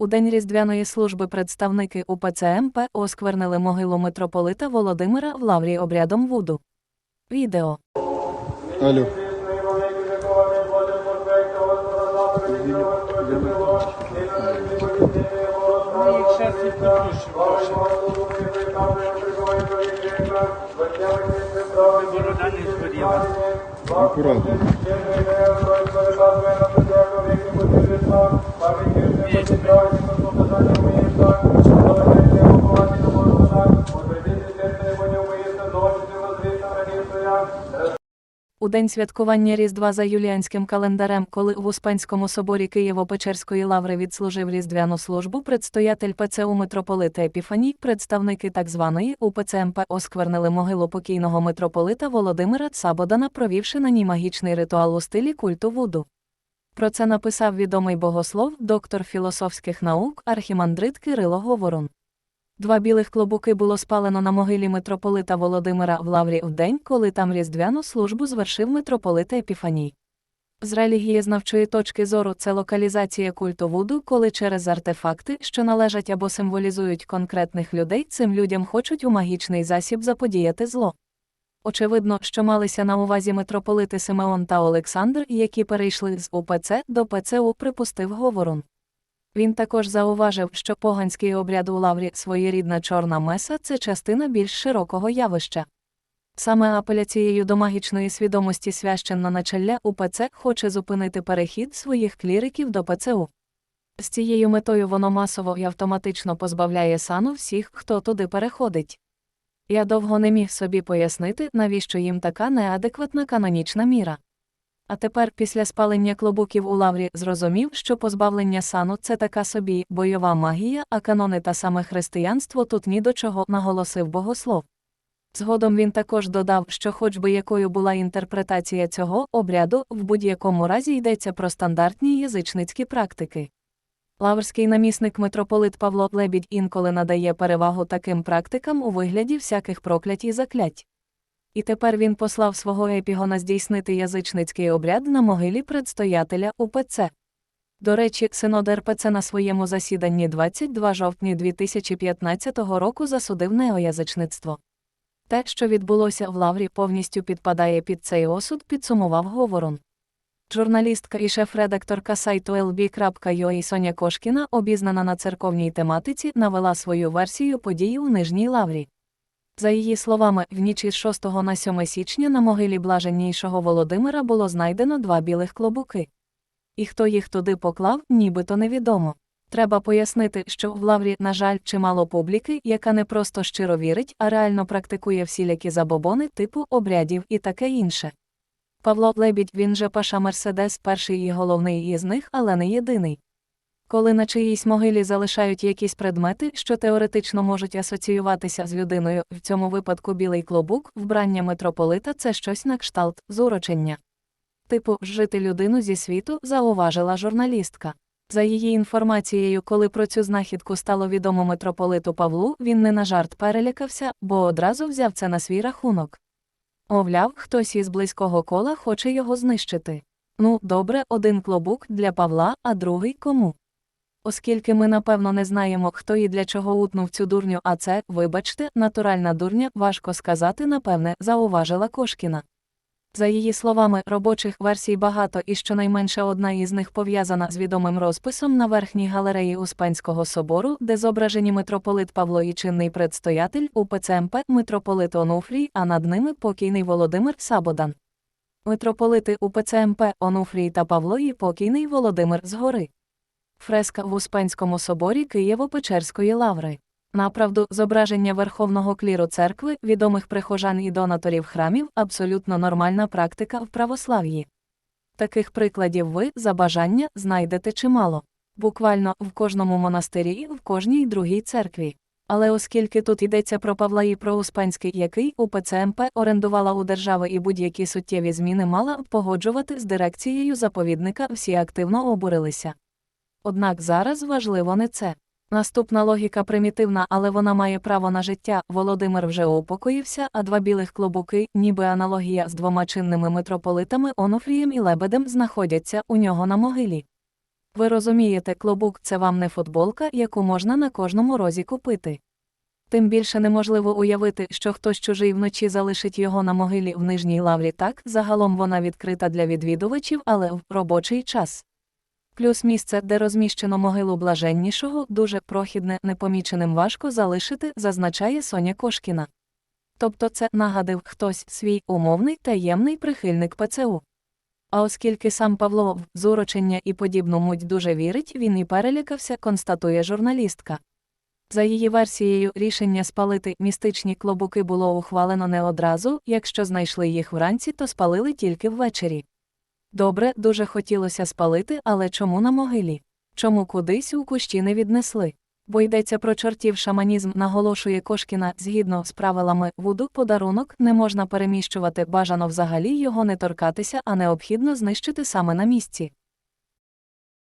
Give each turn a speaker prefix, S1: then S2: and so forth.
S1: У день Різдвяної служби представники УПЦ МП осквернили могилу митрополита Володимира в лаврі обрядом Вуду. Відео.
S2: Алло. Аккуратно.
S1: У день святкування Різдва за юліанським календарем, коли в Успенському соборі Києво-Печерської лаври відслужив різдвяну службу, предстоятель ПЦУ митрополита Епіфаній, представники так званої УПЦ МП осквернили могилу покійного митрополита Володимира Цабодана, провівши на ній магічний ритуал у стилі культу Вуду. Про це написав відомий богослов, доктор філософських наук, архімандрит Кирило Говорун. Два білих клобуки було спалено на могилі митрополита Володимира в Лаврі в день, коли там різдвяну службу звершив митрополит Епіфаній. З релігієзнавчої точки зору це локалізація культу Вуду, коли через артефакти, що належать або символізують конкретних людей, цим людям хочуть у магічний засіб заподіяти зло. Очевидно, що малися на увазі митрополити Симеон та Олександр, які перейшли з УПЦ до ПЦУ, припустив Говорун. Він також зауважив, що поганський обряд у лаврі своєрідна чорна меса це частина більш широкого явища. Саме апеляцією до магічної свідомості священноначалля УПЦ хоче зупинити перехід своїх кліриків до ПЦУ. З цією метою воно масово і автоматично позбавляє сану всіх, хто туди переходить. Я довго не міг собі пояснити, навіщо їм така неадекватна канонічна міра. А тепер, після спалення клобуків у лаврі, зрозумів, що позбавлення сану це така собі бойова магія, а канони та саме християнство тут ні до чого наголосив богослов. Згодом він також додав, що, хоч би якою була інтерпретація цього обряду, в будь-якому разі йдеться про стандартні язичницькі практики. Лаврський намісник митрополит Павло Лебідь інколи надає перевагу таким практикам у вигляді всяких проклять і заклять. І тепер він послав свого епігона здійснити язичницький обряд на могилі предстоятеля УПЦ. До речі, синод РПЦ на своєму засіданні 22 жовтня 2015 року засудив неоязичництво. Те, що відбулося в Лаврі, повністю підпадає під цей осуд, підсумував Говорун. Журналістка і шеф-редакторка сайту lb.ua Соня Кошкіна, обізнана на церковній тематиці, навела свою версію подій у Нижній Лаврі. За її словами, в ніч із 6 на 7 січня на могилі блаженнішого Володимира було знайдено два білих клобуки. І хто їх туди поклав, нібито невідомо. Треба пояснити, що в Лаврі, на жаль, чимало публіки, яка не просто щиро вірить, а реально практикує всілякі забобони типу обрядів і таке інше. Павло Лебідь, він же Паша Мерседес, перший і головний із них, але не єдиний. Коли на чиїсь могилі залишають якісь предмети, що теоретично можуть асоціюватися з людиною, в цьому випадку білий клобук, вбрання митрополита це щось на кшталт зурочення. Типу, жити людину зі світу, зауважила журналістка. За її інформацією, коли про цю знахідку стало відомо митрополиту Павлу, він не на жарт перелякався, бо одразу взяв це на свій рахунок. Мовляв, хтось із близького кола хоче його знищити. Ну, добре, один клобук для Павла, а другий кому. Оскільки ми напевно не знаємо, хто і для чого утнув цю дурню, а це, вибачте, натуральна дурня, важко сказати, напевне, зауважила Кошкіна. За її словами, робочих версій багато і щонайменше одна із них пов'язана з відомим розписом на верхній галереї Успенського собору, де зображені митрополит Павло і чинний предстоятель УПЦ МП митрополит Онуфрій, а над ними покійний Володимир Сабодан. Митрополити УПЦ МП Онуфрій та Павло і покійний Володимир згори. Фреска в Успенському соборі Києво-Печерської лаври. Направду, зображення верховного кліру церкви, відомих прихожан і донаторів храмів абсолютно нормальна практика в православ'ї. Таких прикладів ви, за бажання, знайдете чимало. Буквально в кожному монастирі і в кожній другій церкві. Але оскільки тут йдеться про Павла і про Успенський, який УПЦ МП орендувала у держави і будь-які суттєві зміни мала погоджувати з дирекцією заповідника, всі активно обурилися. Однак зараз важливо не це. Наступна логіка примітивна, але вона має право на життя. Володимир вже упокоївся, а два білих клобуки, ніби аналогія з двома чинними митрополитами Онуфрієм і Лебедем, знаходяться у нього на могилі. Ви розумієте, клобук це вам не футболка, яку можна на кожному розі купити. Тим більше неможливо уявити, що хтось чужий вночі залишить його на могилі в нижній лаврі так, загалом вона відкрита для відвідувачів, але в робочий час. Плюс місце, де розміщено могилу блаженнішого, дуже прохідне, непоміченим важко залишити, зазначає Соня Кошкіна. Тобто це нагадив хтось свій умовний таємний прихильник ПЦУ. А оскільки сам Павло в зурочення і подібну муть дуже вірить, він і перелякався, констатує журналістка. За її версією, рішення спалити містичні клобуки було ухвалено не одразу, якщо знайшли їх вранці, то спалили тільки ввечері. Добре, дуже хотілося спалити, але чому на могилі? Чому кудись у кущі не віднесли? Бо йдеться про чортів шаманізм, наголошує Кошкіна, згідно з правилами вуду, подарунок не можна переміщувати, бажано взагалі його не торкатися, а необхідно знищити саме на місці.